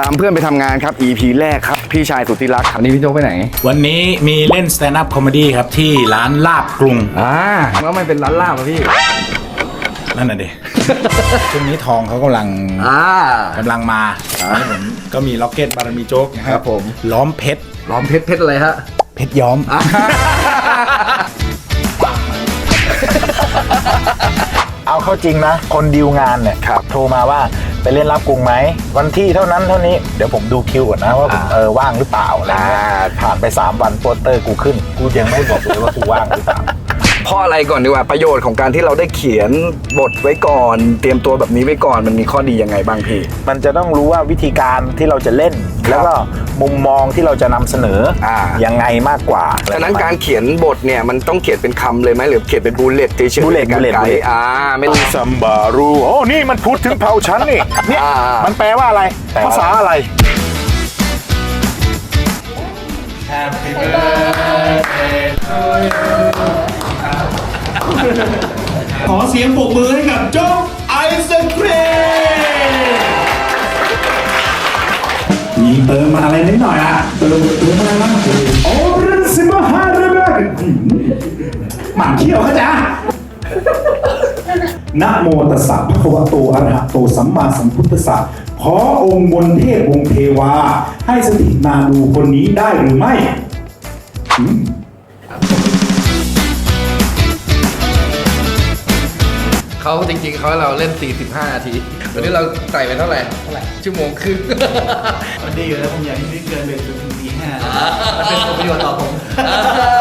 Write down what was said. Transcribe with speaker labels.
Speaker 1: ตามเพื่อนไปทำงานครับ EP แรกครับ พี่ชายสุดที่รักครับ
Speaker 2: วันนี้พี่โจ๊กไปไหน
Speaker 3: วันนี้มีเล่นสแตนด์อัพคอมเมดี้ครับ ที่ร้านลาบกรุง
Speaker 2: อ่าแล้วไม่เป็นร้านลาบอะพี่
Speaker 3: นั่นน่ะดิ ช่วงนี้ทองเขากำลัง
Speaker 2: อ่า กำ
Speaker 3: ลังมาครับผมก็มีล็อกเก็ตบารมีโจ๊กนะค
Speaker 2: ครั
Speaker 3: รับบ
Speaker 2: ผม
Speaker 3: ล้อมเพชร
Speaker 2: ล้อมเพชรเพชรอะไรฮะ
Speaker 3: เพชรย้อม
Speaker 4: เอาเข้าจริงนะ คนดีลงานเนี่ย
Speaker 1: ครับ
Speaker 4: โทรมาว่า ไปเล่นรับกรุงไหมวันที่เท่านั้นเท่านี้เดี๋ยวผมดูคิวก่อนนะว่าผมเออว่างหรือเปล่าอะไรเงี้ยผ่านไป 3 วันโปสเตอร์กูขึ้น กูยังไม่บอกเลยว่ากูว่างหรือเปล่า
Speaker 1: เพราะอะไรก่อนดีกว่าประโยชน์ของการที่เราได้เขียนบทไว้ก่อน เตรียมตัวแบบนี้ไว้ก่อนมันมีข้อดียังไงบ้างพี่
Speaker 4: มันจะต้องรู้ว่าวิธีการที่เราจะเล่นแล้วก็มุมมองที่เราจะนำเสนออา ยังไงมากกว่า
Speaker 1: ฉะนั้นการเขียนบทเนี่ยมันต้องเขียนเป็นคำเลยไหมหรือเขียนเป็นบูเลตเฉยๆ
Speaker 4: bullet
Speaker 1: ในการ
Speaker 4: bullet
Speaker 1: ไกด์
Speaker 4: bullet
Speaker 1: อ่าไม่ต้อง
Speaker 4: ซัมบารูโอ้นี่มันพูดถึงเผ่าชั้นนี่เนี่ย
Speaker 1: อ่ามั
Speaker 4: มันแปลว่าอะไรภาษาอะไร
Speaker 5: ขอเสียงปรบมือให้กับโจ๊กไอศครีมมีเติมมาอะไรนิดหน่อยอะเติมเติมอะไรบ้างโอ้เรื่องสิมาฮาเรเบกหมั่นเขี้ยวเขาจ้ะนะโมตัสสะภะคะวะโตอะระหะโตสัมมาสัมพุทธัสสะขอองค์บนเทพองค์เทวา ให้สถิตนาดูคนนี้ได้หรือไม่
Speaker 2: เขาจริง ๆเขาให้เราเล่น 45 นาทีวันนี้เราใส่ไปเท่าไหร่เท่าไหร่ชั่วโมงครึ่ง
Speaker 5: มันดีอยู่แล้วผมอยากให้พี่เกินเลยจนถึงตีห้ามันเป็นผลประโยชน์ต่อผม
Speaker 6: Ladies and gentlemen,